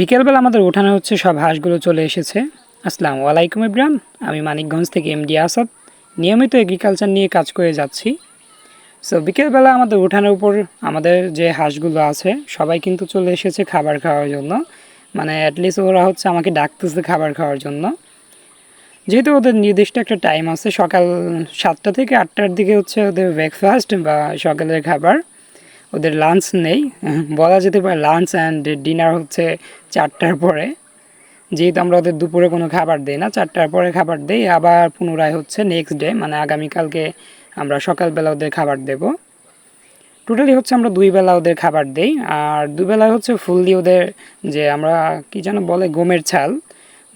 বিকেলবেলা আমাদের উঠানে হচ্ছে সব হাঁসগুলো চলে এসেছে। আসসালামু আলাইকুম ইব্রাম আমি মানিকগঞ্জ থেকে এমডি আসাদ। নিয়মিত এগ্রিকালচার নিয়ে কাজ করে যাচ্ছি। সো বিকেলবেলা আমাদের উঠানের উপর আমাদের যে হাঁসগুলো আছে, সবাই কিন্তু চলে এসেছে খাবার খাওয়ার জন্য। মানে অ্যাটলিস্ট ওরা হচ্ছে আমাকে ডাকতেছে খাবার খাওয়ার জন্য। যেহেতু ওদের নির্দিষ্ট একটা টাইম আছে, সকাল সাতটা থেকে আটটার দিকে হচ্ছে ওদের ব্রেকফাস্ট বা সকালের খাবার। ওদের লাঞ্চ নেই। বলা যেতে পারে লাঞ্চ অ্যান্ড ডিনার হচ্ছে চারটার পরে। যেহেতু আমরা ওদের দুপুরে কোনো খাবার দিই না, চারটার পরে খাবার দিই, আবার পুনরায় হচ্ছে নেক্সট ডে মানে আগামীকালকে আমরা সকালবেলা ওদের খাবার দেব। টোটালি হচ্ছে আমরা দুই বেলা ওদের খাবার দিই, আর দুবেলা হচ্ছে ফুললি ওদের যে আমরা কি যেন বলে, গমের ছাল।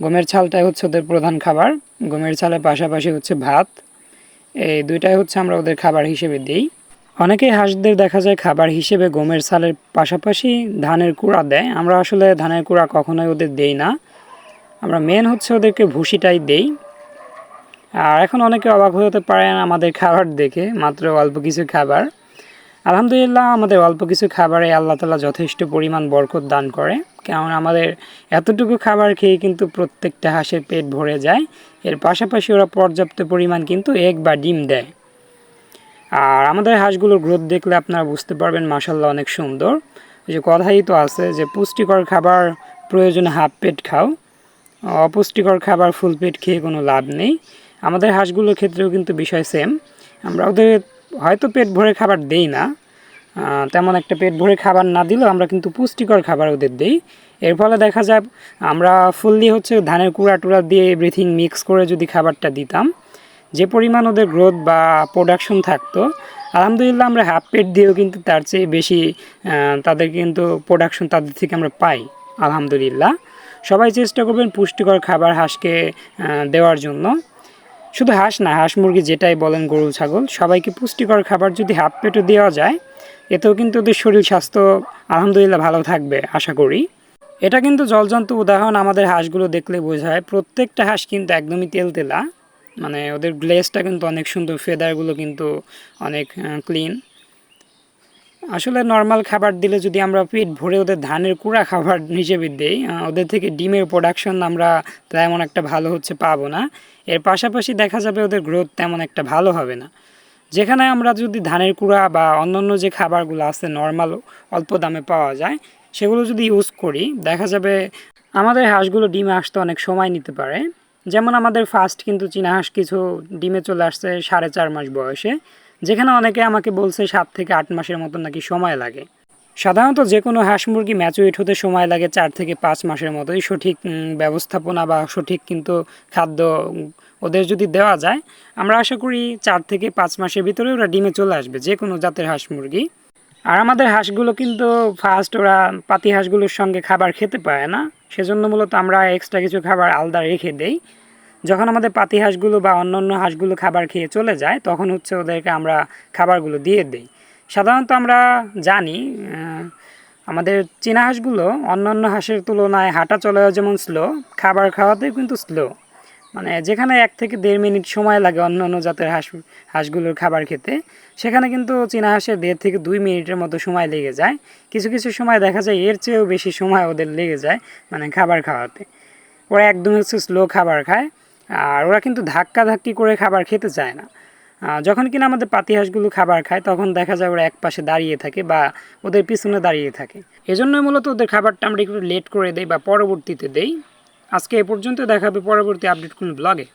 গমের ছালটাই হচ্ছে ওদের প্রধান খাবার। গমের ছালের পাশাপাশি হচ্ছে ভাত। এই দুইটাই হচ্ছে আমরা ওদের খাবার হিসেবে দিই। অনেকে হাঁসদের দেখা যায় খাবার হিসেবে গমের ছালের পাশাপাশি ধানের কুড়া দেয়। আমরা আসলে ধানের কুড়া কখনোই ওদের দেই না। আমরা মেন হচ্ছে ওদেরকে ভুসিটাই দেই। আর এখন অনেকে অবাক হতে পারেন আমাদের খাবার দেখে, মাত্র অল্প কিছু খাবার। আলহামদুলিল্লাহ, আমাদের অল্প কিছু খাবারে আল্লাহ তালা যথেষ্ট পরিমাণ বরকত দান করে। কেমন আমাদের এতটুকু খাবার খেয়ে কিন্তু প্রত্যেকটা হাঁসের পেট ভরে যায়। এর পাশাপাশি ওরা পর্যাপ্ত পরিমাণ কিন্তু এগ বা ডিম দেয়। আর আমাদের হাঁসগুলোর গ্রোথ দেখলে আপনারা বুঝতে পারবেন মাসাল্লাহ অনেক সুন্দর। যে কথাই তো আছে যে পুষ্টিকর খাবার প্রয়োজনে হাফ পেট খাও, অপুষ্টিকর খাবার ফুল পেট খেয়ে কোনো লাভ নেই। আমাদের হাঁসগুলোর ক্ষেত্রেও কিন্তু বিষয় সেম আমরা ওদের হয়তো পেট ভরে খাবার দেই না তেমন একটা পেট ভরে খাবার না দিলেও আমরা কিন্তু পুষ্টিকর খাবার ওদের দিই। এর ফলে দেখা যায় আমরা ফুললি হচ্ছে ধানের কুড়া টুড়া দিয়ে এভরিথিং মিক্স করে যদি খাবারটা দিতাম যে পরিমাণ ওদের গ্রোথ বা প্রোডাকশন থাকতো, আলহামদুলিল্লাহ আমরা হাফ পেট দিয়েও কিন্তু তার চেয়ে বেশি তাদের কিন্তু প্রোডাকশন তাদের থেকে আমরা পাই, আলহামদুলিল্লাহ। সবাই চেষ্টা করবেন পুষ্টিকর খাবার হাঁসকে দেওয়ার জন্য। শুধু হাঁস না, হাঁস মুরগি যেটাই বলেন গরু, ছাগল, সবাইকে পুষ্টিকর খাবার যদি হাফ পেটও দেওয়া যায়, এতেও কিন্তু ওদের শরীর স্বাস্থ্য আলহামদুলিল্লাহ ভালো থাকবে, আশা করি। এটা কিন্তু জলজন্ত উদাহরণ আমাদের হাঁসগুলো দেখলে বোঝায়। প্রত্যেকটা হাঁস কিন্তু একদমই তেলতেলা। মানে ওদের গ্লেসটা কিন্তু অনেক সুন্দর ফেদারগুলো কিন্তু অনেক ক্লিন আসলে নর্মাল খাবার দিলে যদি আমরা পেট ভরে ওদের ধানের কুড়া খাবার হিসেবে দিই ওদের থেকে ডিমের প্রোডাকশন আমরা তেমন একটা ভালো হচ্ছে পাবো না। এর পাশাপাশি দেখা যাবে ওদের গ্রোথ তেমন একটা ভালো হবে না। যেখানে আমরা যদি ধানের কুড়া বা অন্যান্য যে খাবারগুলো আছে নর্মাল অল্প দামে পাওয়া যায়, সেগুলো যদি ইউজ করি, দেখা যাবে আমাদের হাঁসগুলো ডিমে আসতে অনেক সময় নিতে পারে। যেমন আমাদের ফার্স্ট কিন্তু চীনা হাঁস কিছু ডিমে চলে আসছে সাড়ে চার মাস বয়সে, যেখানে অনেকে আমাকে বলছে সাত থেকে আট মাসের মতো নাকি সময় লাগে। সাধারণত যে কোনো হাঁস মুরগি ম্যাচুইট হতে সময় লাগে চার থেকে পাঁচ মাসের মতোই সঠিক ব্যবস্থাপনা বা সঠিক কিন্তু খাদ্য ওদের যদি দেওয়া যায়, আমরা আশা করি চার থেকে পাঁচ মাসের ভিতরে ওরা ডিমে চলে আসবে যে কোনো জাতের হাঁস মুরগি। আর আমাদের হাঁসগুলো কিন্তু ফার্স্ট ওরা পাতি হাঁসগুলোর সঙ্গে খাবার খেতে পারে না। সেজন্য মূলত আমরা এক্সট্রা কিছু খাবার আলাদা রেখে দেই। যখন আমাদের পাতি হাঁসগুলো বা অন্য অন্য হাঁসগুলো খাবার খেয়ে চলে যায়, তখন হচ্ছে ওদেরকে আমরা খাবারগুলো দিয়ে দিই। সাধারণত আমরা জানি আমাদের চীনা হাঁসগুলো অন্য অন্য হাঁসের তুলনায় হাঁটা চলাও যেমন স্লো খাবার খাওয়াতেও কিন্তু স্লো মানে যেখানে এক থেকে দেড় মিনিট সময় লাগে অন্য অন্য জাতের হাঁস, হাঁসগুলোর খাবার খেতে, সেখানে কিন্তু চীনা হাঁসের দেড় থেকে দুই মিনিটের মতো সময় লেগে যায়। কিছু কিছু সময় দেখা যায় এর চেয়েও বেশি সময় ওদের লেগে যায় মানে খাবার খাওয়াতে। ওরা একদম হচ্ছে স্লো খাবার খায়, আর ওরা কিন্তু ধাক্কা ধাক্কি করে খাবার খেতে চায় না। যখন কিনা আমাদের পাতি হাঁসগুলো খাবার খায়, তখন দেখা যায় ওরা এক পাশে দাঁড়িয়ে থাকে বা ওদের পিছনে দাঁড়িয়ে থাকে। এজন্য মূলত ওদের খাবারটা আমরা একটু লেট করে দেই বা পরবর্তীতে দেই। আজকে এ পর্যন্ত দেখাবে পরবর্তী আপডেট কোনো ব্লগে